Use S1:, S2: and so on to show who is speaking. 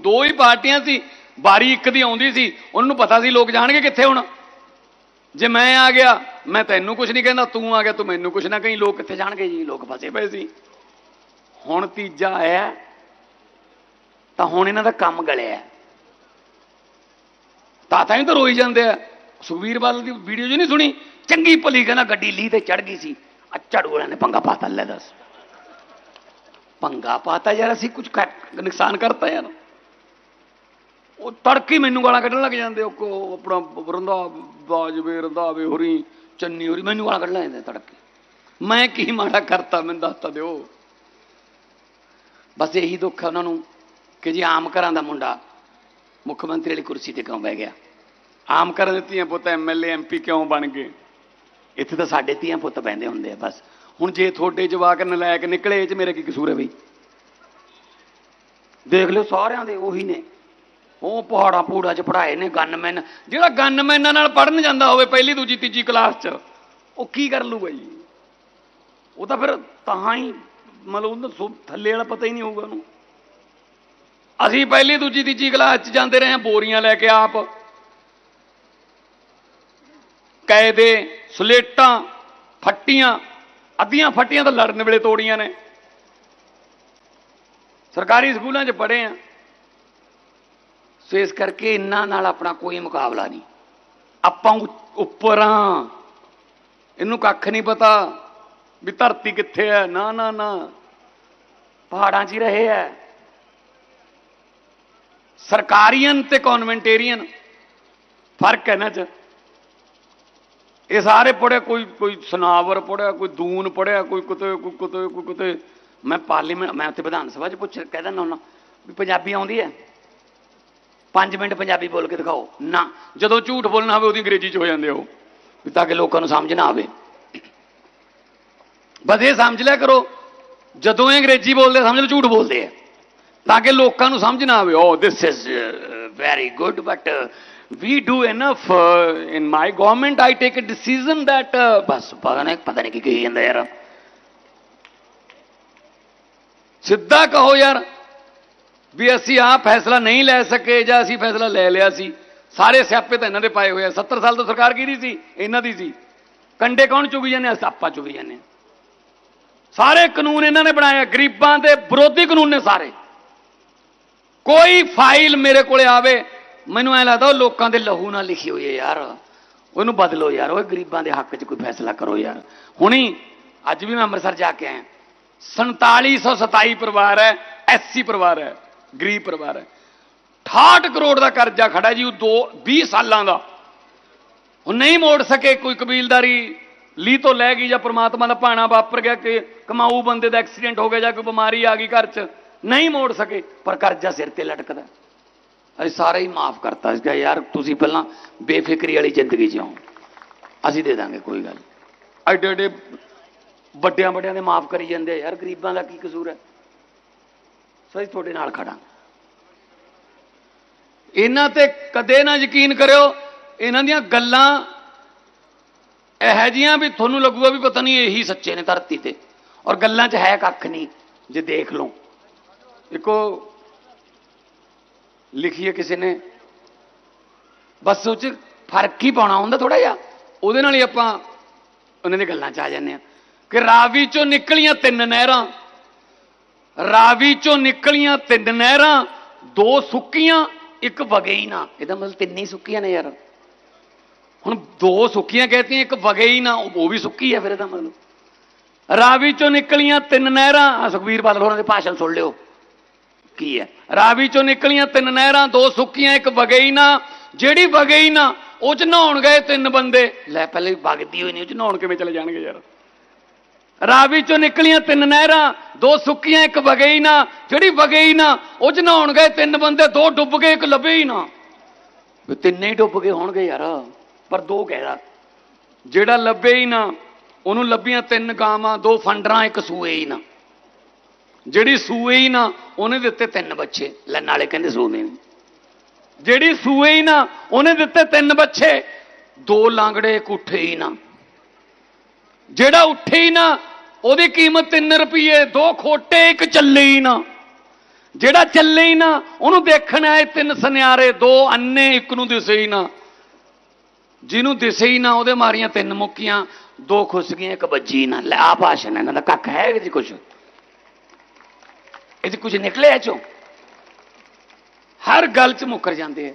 S1: ਦੋ ਹੀ ਪਾਰਟੀਆਂ ਸੀ ਬਾਰੀ ਇੱਕ ਦੀ ਆਉਂਦੀ ਸੀ, ਉਹਨਾਂ ਨੂੰ ਪਤਾ ਸੀ ਲੋਕ ਜਾਣਗੇ ਕਿੱਥੇ ਹੁਣ। ਜੇ ਮੈਂ ਆ ਗਿਆ, ਮੈਂ ਤੈਨੂੰ ਕੁਝ ਨਹੀਂ ਕਹਿੰਦਾ, ਤੂੰ ਆ ਗਿਆ, ਤੂੰ ਮੈਨੂੰ ਕੁਝ ਨਾ ਕਹੀਂ, ਲੋਕ ਕਿੱਥੇ ਜਾਣਗੇ ਜੀ, ਲੋਕ ਫਸੇ ਪਏ ਸੀ। ਹੁਣ ਤੀਜਾ ਆਇਆ, ਤਾਂ ਹੁਣ ਇਹਨਾਂ ਦਾ ਕੰਮ ਗਲਿਆ। ਤਾਂ ਤਾਂ ਹੀ ਤਾਂ ਰੋਈ ਜਾਂਦੇ ਆ। ਸੁਖਵੀਰ ਬਾਦਲ ਦੀ ਵੀਡੀਓ ਜੀ ਨਹੀਂ ਸੁਣੀ? ਚੰਗੀ ਭਲੀ ਕਹਿੰਦਾ ਗੱਡੀ ਲੀ ਤੇ ਚੜ ਗਈ ਸੀ। ਆ ਝਾੜੂ ਵਾਲਿਆਂ ਨੇ ਪੰਗਾ ਪਾਤਾ, ਲੈ ਦੱਸ। ਪੰਗਾ ਪਾਤਾ ਯਾਰ, ਅਸੀਂ ਕੁਝ ਨੁਕਸਾਨ ਕਰਤਾ ਯਾਰ। ਉਹ ਤੜਕੀ ਮੈਨੂੰ ਗਾਲਾਂ ਕੱਢਣ ਲੱਗ ਜਾਂਦੇ, ਉਹ ਆਪਣਾ ਰੰਦਾ ਬਾਜਵੇ ਰੰਦਾਵੇ ਹੋਰੀ, ਚੰਨੀ ਹੋਰੀ, ਮੈਨੂੰ ਗਾਲਾਂ ਕੱਢਣ ਲੱਗ ਜਾਂਦੇ ਤੜਕੇ। ਮੈਂ ਕੀ ਮਾੜਾ ਕਰਤਾ, ਮੈਨੂੰ ਦੱਸ ਤਾਂ ਦਿਓ। ਬਸ ਇਹੀ ਦੁੱਖ ਹੈ ਉਹਨਾਂ ਨੂੰ ਕਿ ਜੀ ਆਮ ਘਰਾਂ ਦਾ ਮੁੰਡਾ ਮੁੱਖ ਮੰਤਰੀ ਵਾਲੀ ਕੁਰਸੀ ਤੇ ਕਿਉਂ ਬਹਿ ਗਿਆ? ਆਮ ਘਰਾਂ ਦੇ ਧੀਆਂ ਪੁੱਤ ਐਮਐਲਏ ਐਮਪੀ ਕਿਉਂ ਬਣ ਗਏ? ਇੱਥੇ ਤਾਂ ਸਾਡੇ ਧੀਆਂ ਪੁੱਤ ਬਹਿੰਦੇ ਹੁੰਦੇ ਆ ਬਸ। ਹੁਣ ਜੇ ਤੁਹਾਡੇ ਜਵਾਕ ਨਲਾਇਕ ਨਿਕਲੇ, ਇਹ ਚ ਮੇਰੇ ਕੀ ਕਸੂਰ ਹੈ ਬਈ? ਦੇਖ ਲਿਓ ਸਾਰਿਆਂ ਦੇ ਉਹੀ ਨੇ। ਉਹ ਪਹਾੜਾਂ ਪੂੜਾ ਚ ਪੜਾਏ ਨੇ ਗਨਮੈਨ ਜਿਹੜਾ ਗਨਮੈਨਾਂ ਨਾਲ ਪੜਨ ਜਾਂਦਾ ਹੋਵੇ ਪਹਿਲੀ, ਦੂਜੀ, ਤੀਜੀ ਕਲਾਸ ਚ, ਉਹ ਕੀ ਕਰ ਲੂਗਾ ਜੀ? ਉਹ ਤਾਂ ਫਿਰ ਤਾਂ ਹੀ ਮਤਲਬ ਉਹਨੂੰ ਸੋ- ਥੱਲੇ ਵਾਲਾ ਪਤਾ ਹੀ ਨਹੀਂ ਹੋਊਗਾ ਉਹਨੂੰ। ਅਸੀਂ ਪਹਿਲੀ, ਦੂਜੀ, ਤੀਜੀ ਕਲਾਸ ਚ ਜਾਂਦੇ ਰਹੇ ਹਾਂ, ਬੋਰੀਆਂ ਲੈ ਕੇ ਆਪ। ਕਾਇਦੇ ਸਲੇਟਾਂ, ਫੱਟੀਆਂ, ਅੱਧੀਆਂ ਫੱਟੀਆਂ ਤਾਂ ਲੜਨ ਵੇਲੇ ਤੋੜੀਆਂ ਨੇ। ਸਰਕਾਰੀ ਸਕੂਲਾਂ 'ਚ ਪੜ੍ਹੇ ਆ ਸੋ ਇਸ ਕਰਕੇ ਇਹਨਾਂ ਨਾਲ ਆਪਣਾ ਕੋਈ ਮੁਕਾਬਲਾ ਨਹੀਂ। ਆਪਾਂ ਉ- ਉੱਪਰਾਂ ਇਹਨੂੰ ਕੱਖ ਨਹੀਂ ਪਤਾ ਵੀ ਧਰਤੀ ਕਿੱਥੇ ਹੈ। ਨਾ ਨਾ ਨਾ। ਪਹਾੜਾਂ 'ਚ ਹੀ ਰਹੇ ਹੈ। ਸਰਕਾਰੀਅਨ ਤੇ ਕਨਵੈਂਟੇਰੀਅਨ। ਫ਼ਰਕ ਹੈ ਨਾ ਚ। ਇਹ ਸਾਰੇ ਪੜਿਆ ਕੋਈ ਕੋਈ ਸਨਾਵਰ ਪੜਿਆ ਕੋਈ ਦੂਨ ਪੜਿਆ ਕੋਈ ਕਿਤੇ ਕੋਈ ਕਿਤੇ ਕੋਈ ਕਿਤੇ। ਮੈਂ ਪਾਰਲੀਮੈਂਟ, ਮੈਂ ਉੱਥੇ ਵਿਧਾਨ ਸਭਾ 'ਚ ਪੁੱਛ, ਕਹਿ ਦਿੰਦਾ ਹੁੰਦਾ ਵੀ ਪੰਜਾਬੀ ਆਉਂਦੀ ਹੈ। 5 ਮਿੰਟ ਪੰਜਾਬੀ ਬੋਲ ਕੇ ਦਿਖਾਓ। ਨਾ, ਜਦੋਂ ਝੂਠ ਬੋਲਣਾ ਹੋਵੇ, ਉਹਦੀ ਅੰਗਰੇਜ਼ੀ 'ਚ ਹੋ ਜਾਂਦੇ ਹੋ ਤਾਂ ਕਿ ਲੋਕਾਂ ਨੂੰ ਸਮਝ ਨਾ ਆਵੇ। ਬਸ ਇਹ ਸਮਝ ਲਿਆ ਕਰੋ, ਜਦੋਂ ਇਹ ਅੰਗਰੇਜ਼ੀ ਬੋਲਦੇ ਸਮਝ ਲਓ ਝੂਠ ਬੋਲਦੇ ਆ। ਤਾਂ ਕਿ ਲੋਕਾਂ ਨੂੰ ਸਮਝ ਨਾ ਆਵੇ ਓ this is very good but we do enough in my government I take a decision that ਬਸ ਪਤਾ ਨਹੀਂ ਪਤਾ ਨਹੀਂ ਕੀ ਕਹੀ ਜਾਂਦਾ ਯਾਰ ਸਿੱਧਾ ਕਹੋ ਯਾਰ ਵੀ ਅਸੀਂ ਆਹ ਫੈਸਲਾ ਨਹੀਂ ਲੈ ਸਕੇ ਜਾਂ ਅਸੀਂ ਫੈਸਲਾ ਲੈ ਲਿਆ ਸੀ। ਸਾਰੇ ਸਿਆਪੇ ਤਾਂ ਇਹਨਾਂ ਦੇ ਪਾਏ ਹੋਏ ਆ। 70 ਸਾਲ ਤੋਂ ਸਰਕਾਰ ਕਿਹਦੀ ਸੀ? ਇਹਨਾਂ ਦੀ ਸੀ। ਕੰਡੇ ਕੌਣ ਚੁਗੀ ਜਾਂਦੇ ਅਸੀਂ ਆਪਾਂ ਚੁਗੀ ਜਾਂਦੇ ਹਾਂ। ਸਾਰੇ ਕਾਨੂੰਨ ਇਹਨਾਂ ਨੇ ਬਣਾਏ ਗਰੀਬਾਂ ਦੇ ਵਿਰੋਧੀ ਕਾਨੂੰਨ ਨੇ ਸਾਰੇ। ਕੋਈ ਫਾਈਲ ਮੇਰੇ ਕੋਲੇ ਆਵੇ, ਮੈਨੂੰ ਐ ਲੱਗਦਾ ਉਹ ਲੋਕਾਂ ਦੇ ਲਹੂ ਨਾਲ ਲਿਖੀ ਹੋਈ ਹੈ ਯਾਰ। ਉਹਨੂੰ ਬਦਲੋ ਯਾਰ। ਉਹ ਗਰੀਬਾਂ ਦੇ ਹੱਕ 'ਚ ਕੋਈ ਫੈਸਲਾ ਕਰੋ ਯਾਰ। ਹੁਣੀ ਅੱਜ ਵੀ ਮੈਂ ਅੰਮ੍ਰਿਤਸਰ ਜਾ ਕੇ ਆਇਆ। 4727 ਪਰਿਵਾਰ ਹੈ, ਐਸਸੀ ਪਰਿਵਾਰ ਹੈ। ਗਰੀਬ ਪਰਿਵਾਰ ਹੈ। 68 ਕਰੋੜ ਦਾ ਕਰਜ਼ਾ ਖੜਾ ਜੀ, ਉਹ ਦੋ 20 ਸਾਲਾਂ ਦਾ। ਉਹ ਨਹੀਂ ਮੋੜ ਸਕੇ ਕੋਈ ਕਬੀਲਦਾਰੀ। ਲੀ ਤੋਂ ਲੈ ਗਈ ਜਾਂ ਪ੍ਰਮਾਤਮਾ ਦਾ ਭਾਣਾ ਵਾਪਰ ਗਿਆ ਕਿ ਕਮਾਊ ਬੰਦੇ ਦਾ ਐਕਸੀਡੈਂਟ ਹੋ ਗਿਆ ਜਾਂ ਕੋਈ ਬਿਮਾਰੀ ਆ ਗਈ ਘਰ 'ਚ, ਨਹੀਂ ਮੋੜ ਸਕੇ। ਪਰ ਕਰਜ਼ਾ ਸਿਰ ਤੇ ਲਟਕਦਾ। ਅਸੀਂ ਸਾਰਾ ਹੀ ਮਾਫ ਕਰਤਾ ਸੀਗਾ ਯਾਰ ਤੁਸੀਂ ਪਹਿਲਾਂ ਬੇਫਿਕਰੀ ਵਾਲੀ ਜ਼ਿੰਦਗੀ ਜਿਓ ਅਸੀਂ ਦੇ ਦਾਂਗੇ, ਕੋਈ ਗੱਲ ਐਡੇ ਐਡੇ ਵੱਡਿਆਂ ਵੱਡਿਆਂ ਦੇ ਮਾਫ ਕਰੀ ਜਾਂਦੇ ਆ। ਯਾਰ ਗਰੀਬਾਂ ਦਾ ਕੀ ਕਸੂਰ ਹੈ? ਸੋ ਤੁਹਾਡੇ ਨਾਲ ਖੜਾ। ਇਹਨਾਂ ਤੇ ਕਦੇ ਨਾ ਯਕੀਨ ਕਰਿਓ, ਇਹਨਾਂ ਦੀਆਂ ਗੱਲਾਂ ਇਹੋ ਜੀਆਂ ਵੀ ਤੁਹਾਨੂੰ ਲੱਗੂਗਾ ਵੀ ਪਤਾ ਨਹੀਂ ਇਹੀ ਸੱਚੇ ਨੇ ਧਰਤੀ ਤੇ। ਔਰ ਗੱਲਾਂ 'ਚ ਹੈ ਕੱਖ ਨਹੀਂ, ਜੇ ਦੇਖ ਲਓ। ਇੱਕੋ ਲਿਖੀਏ ਕਿਸੇ ਨੇ, ਬਸ ਉਹ 'ਚ ਫ਼ਰਕ ਹੀ ਪਾਉਣਾ ਹੁੰਦਾ ਥੋੜਾ ਜਿਹਾ। ਉਹਦੇ ਨਾਲ ਹੀ ਆਪਾਂ ਉਹਨਾਂ ਦੀਆਂ ਗੱਲਾਂ 'ਚ ਆ ਜਾਂਦੇ ਆ ਕਿ ਰਾਵੀ 'ਚੋਂ ਨਿਕਲੀਆਂ ਤਿੰਨ ਨਹਿਰਾਂ ਰਾਵੀ 'ਚੋਂ ਨਿਕਲੀਆਂ ਤਿੰਨ ਨਹਿਰਾਂ ਦੋ ਸੁੱਕੀਆਂ ਇੱਕ ਵਗਈ ਨਾ ਇਹਦਾ ਮਤਲਬ ਤਿੰਨ ਹੀ ਸੁੱਕੀਆਂ ਨੇ ਯਾਰ। ਹੁਣ ਦੋ ਸੁੱਕੀਆਂ ਕਹਤੀਆਂ ਇੱਕ ਵਗਈ ਨਾ ਉਹ ਵੀ ਸੁੱਕੀ ਹੈ ਫਿਰ ਇਹਦਾ ਮਤਲਬ। ਰਾਵੀ 'ਚੋਂ ਨਿਕਲੀਆਂ ਤਿੰਨ ਨਹਿਰਾਂ ਆਹ ਸੁਖਬੀਰ ਬਾਦਲ ਹੋਰਾਂ ਦੇ ਭਾਸ਼ਣ ਸੁਣ ਲਿਓ। ਕੀ ਹੈ? ਰਾਵੀ 'ਚੋਂ ਨਿਕਲੀਆਂ ਤਿੰਨ ਨਹਿਰਾਂ ਦੋ ਸੁੱਕੀਆਂ ਇੱਕ ਵਗਈ ਨਾ ਜਿਹੜੀ ਵਗਈ ਨਾ ਉਹ 'ਚ ਨਹਾਉਣ ਗਏ ਤਿੰਨ ਬੰਦੇ। ਲੈ ਪਹਿਲੇ ਵਗਦੀ ਹੋਈ ਨਹੀਂ ਉਹ 'ਚ ਨਹਾਉਣ ਕਿਵੇਂ ਚਲੇ ਜਾਣਗੇ ਯਾਰ? ਰਾਵੀ ਚੋਂ ਨਿਕਲੀਆਂ ਤਿੰਨ ਨਹਿਰਾਂ, ਦੋ ਸੁੱਕੀਆਂ, ਇੱਕ ਵਗਈ ਨਾ। ਜਿਹੜੀ ਵਗਈ ਨਾ, ਉਹ ਚ ਨਹਾਉਣ ਗਏ ਤਿੰਨ ਬੰਦੇ, ਦੋ ਡੁੱਬ ਗਏ, ਇੱਕ ਲੱਭੇ ਹੀ ਨਾ ਤਿੰਨੇ ਹੀ ਡੁੱਬ ਗਏ ਹੋਣਗੇ ਯਾਰ, ਪਰ ਦੋ ਕਹਿਦਾ ਜਿਹੜਾ ਲੱਭੇ ਹੀ ਨਾ, ਉਹਨੂੰ ਲੱਭੀਆਂ ਤਿੰਨ ਗਾਵਾਂ, ਦੋ ਫੰਡਰਾਂ, ਇੱਕ ਸੂਏ ਹੀ ਨਾ। ਜਿਹੜੀ ਸੂਏ ਹੀ ਨਾ, ਉਹਨੇ ਦਿੱਤੇ ਤਿੰਨ ਬੱਚੇ। ਲੈ ਨਾਲੇ ਕਹਿੰਦੇ ਸੂਏ ਨੇ। ਜਿਹੜੀ ਸੂਏ ਹੀ ਨਾ, ਉਹਨੇ ਦਿੱਤੇ ਤਿੰਨ ਬੱਚੇ। ਦੋ ਲਾਂਗੜੇ, ਇੱਕ ਉੱਠੇ ਹੀ ਨਾ। ਜਿਹੜਾ ਉੱਠੇ ਹੀ ਨਾ ਉਹਦੀ ਕੀਮਤ 3 ਰੁਪਏ ਦੋ ਖੋਟੇ, ਇੱਕ ਚੱਲੇ ਹੀ ਨਾ। ਜਿਹੜਾ ਚੱਲੇ ਹੀ ਨਾ, ਉਹਨੂੰ ਦੇਖਣ ਆਏ ਤਿੰਨ ਸੁਨਿਆਰੇ, ਦੋ ਅੰਨੇ, ਇੱਕ ਨੂੰ ਦਿਸੇ ਹੀ ਨਾ। ਜਿਹਨੂੰ ਦਿਸੇ ਹੀ ਨਾ, ਉਹਦੇ ਮਾਰੀਆਂ ਤਿੰਨ ਮੁੱਕੀਆਂ, ਦੋ ਖੁੱਸ ਗਈਆਂ, ਇੱਕ ਬੱਜੀ ਨਾ। ਲੈ ਆ ਭਾਸ਼ਣ ਇਹਨਾਂ ਦਾ ਕੱਖ ਹੈ ਇਹਦੇ ਕੁਝ ਇਹਦੀ ਕੁਝ ਨਿਕਲਿਆ ਚੋਂ। ਹਰ ਗੱਲ ਚ ਮੁੱਕਰ ਜਾਂਦੇ ਆ।